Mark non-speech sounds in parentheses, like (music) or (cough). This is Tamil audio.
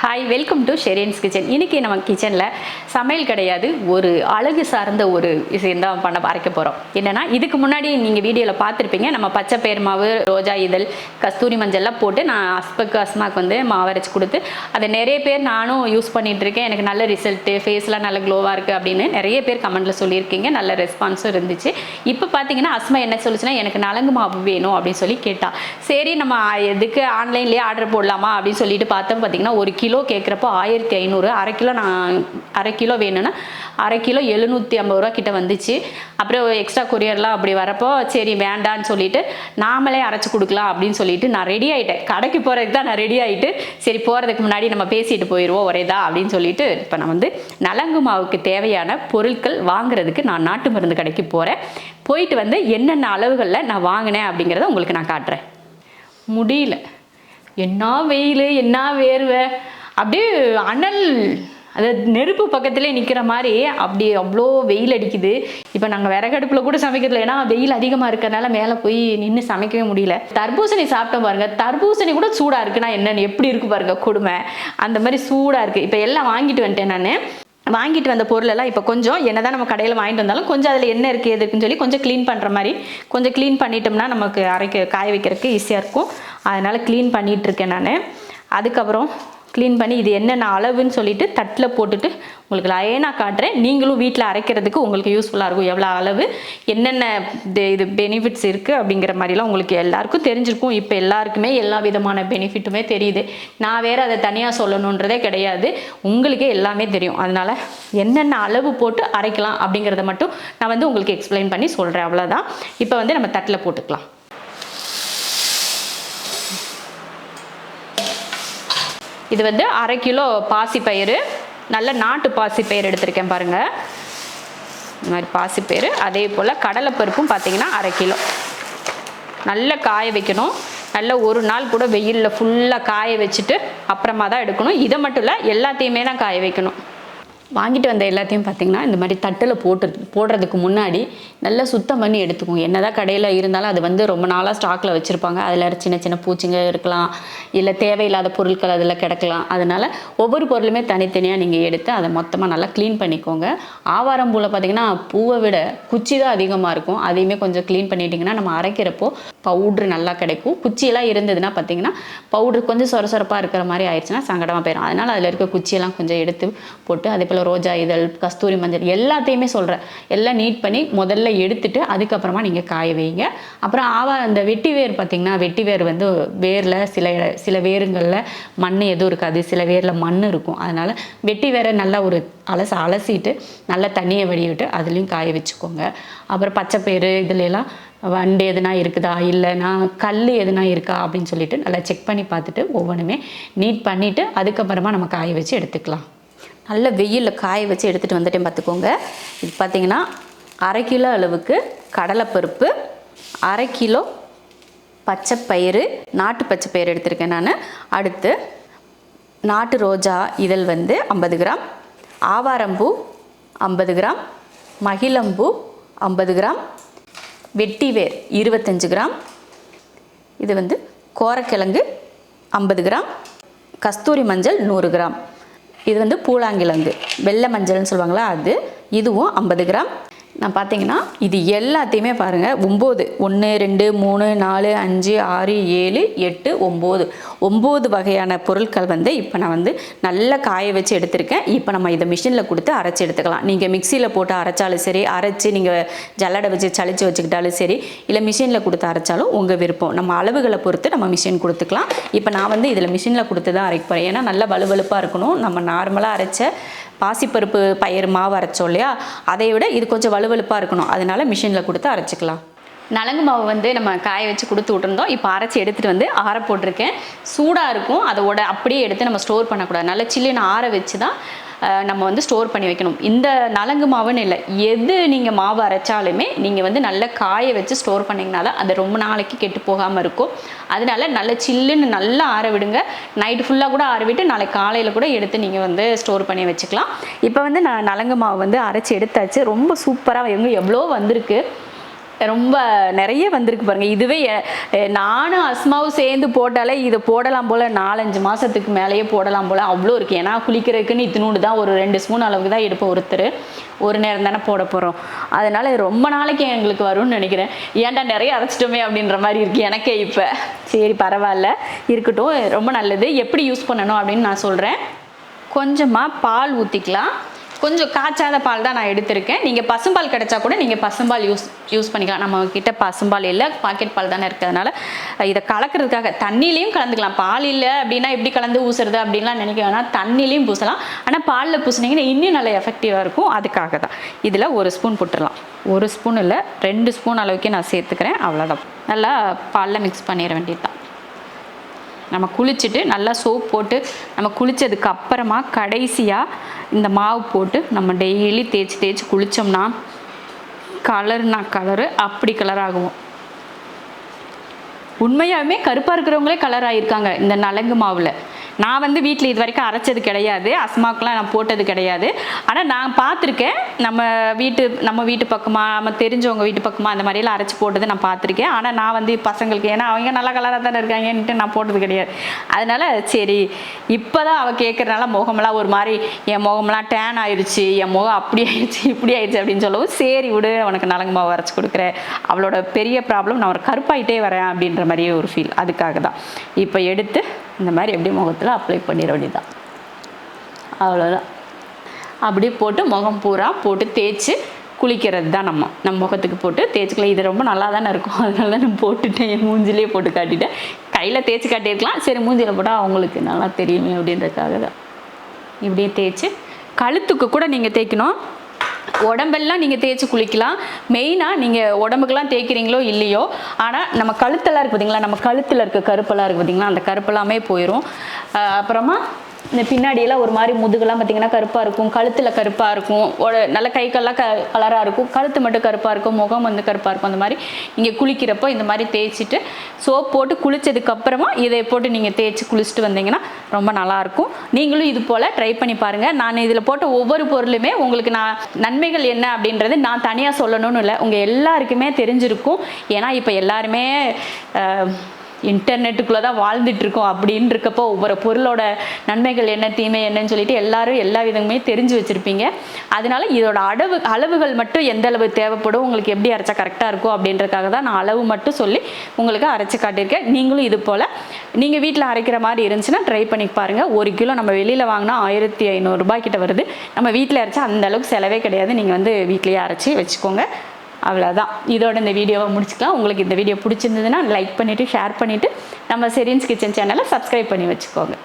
Hi welcome to Sherian's kitchen இன்றைக்கி நம்ம கிச்சனில் சமையல் கிடையாது. ஒரு அழகு சார்ந்த ஒரு விஷயம் தான் பண்ண அரைக்க போகிறோம் என்னென்னா இதுக்கு முன்னாடி நீங்கள் வீடியோவில் பார்த்துருப்பீங்க. நம்ம பச்சை பேர் மாவு ரோஜா இதழ் கஸ்தூரி மஞ்சள்லாம் போட்டு நான் அஸ்பக்கு அஸ்மாக்கு வந்து மாவு அரைச்சி கொடுத்து அதை நிறைய பேர் நானும் யூஸ் பண்ணிகிட்ருக்கேன் இருக்கேன். எனக்கு நல்ல ரிசல்ட்டு ஃபேஸ்லாம் நல்ல க்ளோவாக இருக்குது அப்படின்னு நிறைய பேர் கமெண்ட்டில் சொல்லியிருக்கீங்க. நல்ல ரெஸ்பான்ஸும் இருந்துச்சு. இப்போ பார்த்தீங்கன்னா அஸ்மா என்ன சொல்லுச்சுன்னா எனக்கு நலங்கு மாவு வேணும் அப்படின்னு சொல்லி கேட்டால் சரி நம்ம எதுக்கு ஆன்லைன்லேயே ஆர்டர் போடலாமா அப்படின்னு சொல்லிட்டு பார்த்தோம். பார்த்தீங்கன்னா ஒரு கிலோ கிலோ கேட்குறப்போ ஆயிரத்தி ஐநூறு அரை கிலோ நான் அரை கிலோ வேணும்னா அரை கிலோ எழுநூற்றி ஐம்பது ரூபா கிட்ட வந்துச்சு. அப்புறம் எக்ஸ்ட்ரா கொரியர்லாம் அப்படி வரப்போ சரி வேண்டான்னு சொல்லிட்டு நாமளே அரைச்சி கொடுக்கலாம் அப்படின்னு சொல்லிட்டு நான் ரெடி ஆகிட்டேன் கடைக்கு போகிறதுக்கு தான் நான் ரெடி ஆகிட்டு சரி போகிறதுக்கு முன்னாடி நம்ம பேசிட்டு போயிடுவோம் ஒரேதா அப்படின்னு சொல்லிட்டு இப்போ நான் வந்து நலங்கு மாவுக்கு தேவையான பொருட்கள் வாங்குறதுக்கு நான் நாட்டு மருந்து கடைக்கு போகிறேன் போயிட்டு வந்து என்னென்ன அளவுகளில் நான் வாங்கினேன் அப்படிங்கிறத உங்களுக்கு நான் காட்டுறேன். முடியல. என்ன வெயில் என்ன வேர்வை? அப்படியே அனல் அது நெருப்பு பக்கத்துலேயே நிற்கிற மாதிரி அப்படி அவ்வளோ வெயில் அடிக்குது. இப்போ நாங்கள் விறகடுப்பில் கூட சமைக்கிறதுல ஏன்னா வெயில் அதிகமாக இருக்கிறனால மேலே போய் நின்று சமைக்கவே முடியல. தர்பூசணி சாப்பிட்டோம் பாருங்க. தர்பூசணி கூட சூடாக இருக்குன்னா என்னென்னு? எப்படி இருக்கு பாருங்க கொடுமை. அந்த மாதிரி சூடாக இருக்குது இப்போ எல்லாம் வாங்கிட்டு வந்துட்டேன் நான். வாங்கிட்டு வந்த பொருளெல்லாம் இப்போ கொஞ்சம் என்னதான் நம்ம கடையில் வாங்கிட்டு வந்தாலும் கொஞ்சம் அதில் என்ன இருக்குது எது இருக்குன்னு சொல்லி கொஞ்சம் க்ளீன் பண்ணுற மாதிரி கொஞ்சம் க்ளீன் பண்ணிட்டோம்னா நமக்கு அரைக்க காய வைக்கிறதுக்கு ஈஸியாக இருக்கும். அதனால் க்ளீன் பண்ணிகிட்டு இருக்கேன் நான். அதுக்கப்புறம் க்ளீன் பண்ணி இது என்னென்ன அளவுன்னு சொல்லிட்டு தட்டில் போட்டுட்டு உங்களுக்கு லைனாக காட்டுறேன். நீங்களும் வீட்டில் அரைக்கிறதுக்கு உங்களுக்கு யூஸ்ஃபுல்லாக இருக்கும். எவ்வளோ அளவு என்னென்ன இது பெனிஃபிட்ஸ் இருக்குது அப்படிங்கிற மாதிரிலாம் உங்களுக்கு எல்லாருக்கும் தெரிஞ்சிருக்கும். இப்போ எல்லாருக்குமே எல்லா விதமான பெனிஃபிட்டுமே தெரியுது. நான் வேறு அதை தனியாக சொல்லணுன்றதே கிடையாது. உங்களுக்கே எல்லாமே தெரியும். அதனால் என்னென்ன அளவு போட்டு அரைக்கலாம் அப்படிங்கிறத மட்டும் நான் வந்து உங்களுக்கு எக்ஸ்பிளைன் பண்ணி சொல்கிறேன் அவ்வளோதான் இப்போ வந்து நம்ம தட்டில் போட்டுக்கலாம். இது வந்து அரை கிலோ பாசிப்பயிறு. நல்ல நாட்டு பாசிப்பயிறு எடுத்திருக்கேன் பாருங்கள் இந்த மாதிரி பாசிப்பயிறு. அதே போல் கடலைப்பருப்பும் பார்த்தீங்கன்னா அரை கிலோ. நல்லா காய வைக்கணும். நல்ல ஒரு நாள் கூட வெயிலில் ஃபுல்லாக காய வச்சுட்டு அப்புறமா தான் எடுக்கணும். இதை மட்டும் இல்லை எல்லாத்தையுமே தான் காய வைக்கணும். வாங்கிட்டு வந்த எல்லாத்தையும் பார்த்தீங்கன்னா இந்த மாதிரி தட்டில் போட்டு போடுறதுக்கு முன்னாடி நல்லா சுத்தம் பண்ணி எடுத்துக்கோங்க. என்ன தான் கடையில் இருந்தாலும் அது வந்து ரொம்ப நாளாக ஸ்டாக்கில் வச்சுருப்பாங்க. அதில் சின்ன சின்ன பூச்சிங்க இருக்கலாம். இல்லை தேவையில்லாத பொருட்கள் அதில் கிடக்கலாம். அதனால் ஒவ்வொரு பொருளுமே தனித்தனியாக நீங்கள் எடுத்து அதை மொத்தமாக நல்லா க்ளீன் பண்ணிக்கோங்க. ஆவாரம் பூவில் பார்த்தீங்கன்னா பூவை விட குச்சி தான் அதிகமாக இருக்கும். அதையுமே கொஞ்சம் க்ளீன் பண்ணிட்டிங்கன்னா நம்ம அரைக்கிறப்போ பவுட்ரு நல்லா கிடைக்கும். குச்சியெல்லாம் இருந்ததுன்னா பார்த்தீங்கன்னா பவுட்ரு கொஞ்சம் சொர சொரப்பாக இருக்கிற மாதிரி ஆயிடுச்சுன்னா சங்கடமாக போயிடும் அதனால் அதில் இருக்க குச்சியெல்லாம் கொஞ்சம் எடுத்து போட்டு அதே போல் ரோஜா இதழ் கஸ்தூரி மஞ்சள் எல்லாத்தையுமே சொல்கிறேன் எல்லாம் நீட் பண்ணி முதல்ல எடுத்துட்டு அதுக்கப்புறமா நீங்கள் காய வைங்க. அப்புறம் ஆவா அந்த வெட்டி வேர் பார்த்திங்கன்னா வெட்டி வேர் வந்து வேரில் சில சில வேருங்களில் மண் எதுவும் இருக்காது. சில வேரில் மண் இருக்கும். அதனால் வெட்டி வேரை நல்லா ஒரு அலச அலசிட்டு நல்லா தண்ணியை வடிவிட்டு அதுலேயும் காய வச்சுக்கோங்க. அப்புறம் பச்சைப்பயிறு இதுலலாம் வண்டு எதுனா இருக்குதா? இல்லைனா கல் எதுனா இருக்கா? அப்படின்னு சொல்லிட்டு நல்லா செக் பண்ணி பார்த்துட்டு ஒவ்வொன்றுமே நீட் பண்ணிவிட்டு அதுக்கப்புறமா நம்ம காய வச்சு எடுத்துக்கலாம். நல்ல வெயிலில் காய வச்சு எடுத்துகிட்டு வந்துட்டேன் பார்த்துக்கோங்க. இது பார்த்தீங்கன்னா அரை கிலோ அளவுக்கு கடலைப்பருப்பு அரை கிலோ பச்சைப்பயிறு நாட்டு பச்சைப்பயிறு எடுத்திருக்கேன் நான். அடுத்து நாட்டு ரோஜா இதழ் வந்து ஐம்பது கிராம் ஆவாரம்பூ ஐம்பது கிராம் மகிழம்பூ ஐம்பது கிராம் வெட்டிவேர் இருபத்தஞ்சு கிராம் இது வந்து கோரக்கிழங்கு ஐம்பது கிராம் கஸ்தூரி மஞ்சள் நூறு கிராம். இது வந்து பூலாங்கிழங்கு. வெள்ளை மஞ்சள்னு சொல்லுவாங்களா அது. இதுவும் ஐம்பது கிராம். நான் பார்த்தீங்கன்னா இது எல்லாத்தையுமே பாருங்கள் ஒம்பது ஒன்று ரெண்டு மூணு நாலு அஞ்சு ஆறு ஏழு எட்டு ஒம்பது. ஒம்பது வகையான பொருட்கள் வந்து இப்போ நான் வந்து நல்லா காய வச்சு எடுத்திருக்கேன். இப்போ நம்ம இதை மிஷினில் கொடுத்து அரைச்சி எடுத்துக்கலாம். நீங்கள் மிக்சியில் போட்டு அரைச்சாலும் சரி அரைச்சி நீங்கள் ஜல்லடை வச்சு சளிச்சு வச்சுக்கிட்டாலும் சரி இல்லை மிஷினில் கொடுத்து அரைச்சாலும் உங்கள் விருப்பம். நம்ம அளவுகளை பொறுத்து நம்ம மிஷின் கொடுத்துக்கலாம். இப்போ நான் வந்து இதில் மிஷினில் கொடுத்து தான் அரைக்க போகிறேன் ஏன்னா நல்லா வலுவலுப்பாக இருக்கணும். நம்ம நார்மலாக அரைச்ச பாசிப்பருப்பு பயிர் மாவு அரைச்சோம் இல்லையா? அதை விட இது கொஞ்சம் வலுவலுப்பாக இருக்கணும். அதனால மிஷினில் கொடுத்து அரைச்சிக்கலாம். நலங்கு மாவு வந்து நம்ம காய வச்சு கொடுத்து விட்டுருந்தோம். இப்போ அரைச்சி எடுத்துகிட்டு வந்து ஆற போட்டிருக்கேன். சூடாக இருக்கும். அதோட அப்படியே எடுத்து நம்ம ஸ்டோர் பண்ணக்கூடாது. நல்லா சில்லுன்னு ஆற வச்சு தான் நம்ம வந்து ஸ்டோர் பண்ணி வைக்கணும். இந்த நலங்கு மாவுன்னு இல்லை எது நீங்கள் மாவு அரைச்சாலுமே நீங்கள் வந்து நல்லா காய வச்சு ஸ்டோர் பண்ணிங்கனால அது ரொம்ப நாளைக்கு கெட்டு போகாமல் இருக்கும். அதனால நல்ல சில்லுன்னு நல்லா ஆற விடுங்க. நைட்டு ஃபுல்லாக கூட ஆற விட்டு நாளைக்கு காலையில் கூட எடுத்து நீங்கள் வந்து ஸ்டோர் பண்ணி வச்சுக்கலாம். இப்போ வந்து நான் நலங்கு மாவு வந்து அரைச்சி எடுத்தாச்சு. ரொம்ப சூப்பராக எங்கே எவ்வளோ வந்திருக்கு. ரொம்ப நிறைய வந்திருக்கு பாருங்க. இதுவே நானும் அஸ்மாவும் சேர்ந்து போட்டாலே இதை போடலாம் போல நாலஞ்சு மாசத்துக்கு மேலேயே போடலாம் போல அவ்வளோ இருக்கு. ஏன்னா குளிக்கிறதுக்குன்னு இத்தினூண்டு தான் ஒரு ரெண்டு ஸ்பூன் அளவுக்கு தான் எடுப்போம் ஒருத்தர். ஒரு நேரம் தானே போட போகிறோம் அதனால ரொம்ப நாளைக்கு எங்களுக்கு வரும்னு நினைக்கிறேன். ஏன்டா நிறைய அரைச்சிட்டோமே அப்படின்ற மாதிரி இருக்கு எனக்கே இப்போ. சரி பரவாயில்ல. இருக்கட்டும் ரொம்ப நல்லது. எப்படி யூஸ் பண்ணணும் அப்படின்னு நான் சொல்கிறேன் கொஞ்சமாக பால் ஊற்றிக்கலாம் கொஞ்சம் காய்ச்சாத பால் தான் நான் எடுத்திருக்கேன். நீங்கள் பசும்பால் கிடைச்சா கூட நீங்கள் பசும்பால் யூஸ் யூஸ் பண்ணிக்கலாம். நம்ம கிட்ட பசும்பால் இல்லை பாக்கெட் பால் தானே இருக்கிறதுனால. இதை கலக்கிறதுக்காக தண்ணிலையும் கலந்துக்கலாம். பால் இல்லை அப்படின்னா எப்படி கலந்து ஊசுறது அப்படின்லாம் நினைக்க வேணாம். தண்ணிலையும் பூசலாம். ஆனால் பாலில் பூசினீங்கன்னா இன்னும் நல்லா எஃபெக்டிவாக இருக்கும். அதுக்காக தான். இதில் ஒரு ஸ்பூன் போட்டுடலாம். ஒரு ஸ்பூன் இல்லை ரெண்டு ஸ்பூன் அளவுக்கு நான் சேர்த்துக்கிறேன். அவ்வளோதான் நல்லா பாலில் மிக்ஸ் பண்ணிட வேண்டியது தான் நம்ம குளிச்சுட்டு நல்லா சோப் போட்டு நம்ம குளித்ததுக்கு அப்புறமா கடைசியாக இந்த மாவு போட்டு நம்ம டெய்லி தேய்ச்சி தேய்ச்சி குளித்தோம்னா கலர்னா கலரு அப்படி கலர் ஆகுவோம் உண்மையாகவே கருப்பாக இருக்கிறவங்களே கலர் ஆகியிருக்காங்க இந்த நலங்கு மாவில். நான் வந்து வீட்டில் இது வரைக்கும் அரைச்சது கிடையாது அஸ்மாக்கெலாம் நான் போட்டது கிடையாது. ஆனால் நான் பார்த்துருக்கேன் நம்ம வீட்டு நம்ம வீட்டு பக்கமாக நம்ம தெரிஞ்சவங்க வீட்டு பக்கமாக அந்த மாதிரியெல்லாம் அரைச்சி போட்டது நான் பார்த்துருக்கேன். ஆனால் நான் வந்து பசங்களுக்கு ஏன்னா அவங்க நல்ல கலராக தானே இருக்காங்கன்ட்டு நான் போட்டது கிடையாது. அதனால சரி இப்போ தான் அவள் கேட்குறனால முகமெல்லாம் ஒரு மாதிரி என் முகமெல்லாம் டேன் ஆயிடுச்சு என் முகம் அப்படி ஆயிடுச்சு இப்படி ஆயிடுச்சு அப்படின்னு சொல்லவும் சரி விடு உனக்கு நலங்கு மாவு அரைச்சி கொடுக்குறேன். அவளோட பெரிய ப்ராப்ளம் நான் ஒரு கருப்பாயிட்டே வரேன் அப்படின்ற மாதிரியே ஒரு ஃபீல் அதுக்காக தான். இப்போ எடுத்து இந்த மாதிரி எப்படி முகத்தில் அப்ளை பண்ணிட வேண்டியதான் அவ்வளோதான் அப்படியே போட்டு முகம் பூரா போட்டு தேய்ச்சி குளிக்கிறது தான் நம்ம. நம்ம முகத்துக்கு போட்டு தேய்ச்சிக்கலாம். இது ரொம்ப நல்லா தானே இருக்கும். (laughs) அதனால தான் நான் போட்டுட்டேன். என் மூஞ்சிலே போட்டு காட்டிட்டேன். கையில் தேய்ச்சி காட்டியிருக்கலாம். சரி மூஞ்சியில் போட்டால் அவங்களுக்கு நல்லா தெரியுமே அப்படின்றதுக்காக தான். இப்படியே தேய்ச்சி கழுத்துக்கு கூட நீங்கள் தேய்க்கணும். உடம்பெல்லாம் நீங்கள் தேய்ச்சி குளிக்கலாம். மெயினாக நீங்கள் உடம்புக்கெல்லாம் தேய்க்கிறீங்களோ இல்லையோ ஆனால் நம்ம கழுத்தெல்லாம் இருக்குது பார்த்தீங்களா நம்ம கழுத்தில் இருக்க கருப்பெல்லாம் இருக்குது பார்த்தீங்களா அந்த கருப்பெல்லாமே போயிடும் அப்புறமா இந்த பின்னாடியெல்லாம் ஒரு மாதிரி முதுகெல்லாம் பார்த்தீங்கன்னா கருப்பாக இருக்கும். கழுத்தில் கருப்பாக இருக்கும். உட- நல்ல கைக்கெல்லாம் க கலராக இருக்கும். கழுத்து மட்டும் கருப்பாக இருக்கும். முகம் வந்து கருப்பாக இருக்கும். அந்த மாதிரி இங்கே குளிக்கிறப்போ இந்த மாதிரி தேய்ச்சிட்டு சோப் போட்டு குளித்ததுக்கப்புறமா இதை போட்டு நீங்கள் தேய்ச்சி குளிச்சுட்டு வந்தீங்கன்னா ரொம்ப நல்லாயிருக்கும் நீங்களும் இது போல் ட்ரை பண்ணி பாருங்கள் நான் இதில் போட்ட ஒவ்வொரு பொருளுமே உங்களுக்கு நான் நன்மைகள் என்ன அப்படின்றது நான் தனியாக சொல்லணும்னு இல்லை. உங்கள் எல்லாருக்குமே தெரிஞ்சிருக்கும். ஏன்னா இப்போ எல்லாருமே இன்டர்நெட்டுக்குள்ளே தான் வாழ்ந்துட்டு இருக்கோம் அப்படின்னு இருக்கப்போ ஒவ்வொரு பொருளோட நன்மைகள் என்ன தீமை என்னன்னு சொல்லிட்டு எல்லாரும் எல்லா விதமுமே தெரிஞ்சு வச்சுருப்பீங்க. அதனால இதோட அளவு அளவுகள் மட்டும் எந்த அளவு தேவைப்படும் உங்களுக்கு எப்படி அரைச்சா கரெக்டாக இருக்கும் அப்படின்றதுக்காக தான் நான் அளவு மட்டும் சொல்லி உங்களுக்கு அரைச்சி காட்டியிருக்கேன். நீங்களும் இது போல் நீங்கள் வீட்டில் அரைக்கிற மாதிரி இருந்துச்சுன்னா ட்ரை பண்ணி பாருங்கள் ஒரு கிலோ நம்ம வெளியில் வாங்கினா ஆயிரத்தி ஐநூறுரூபா கிட்ட வருது. நம்ம வீட்டில் அரைச்சா அந்த அளவுக்கு செலவே கிடையாது. நீங்கள் வந்து வீட்லேயே அரைச்சி வச்சுக்கோங்க. அவ்வளோதான் இதோட இந்த வீடியோவை முடிச்சுக்கலாம். உங்களுக்கு இந்த வீடியோ பிடிச்சிருந்ததுன்னா லைக் பண்ணிவிட்டு ஷேர் பண்ணிவிட்டு நம்ம செரின்ஸ் கிச்சன் சேனலை சப்ஸ்கிரைப் பண்ணி வச்சுக்கோங்க.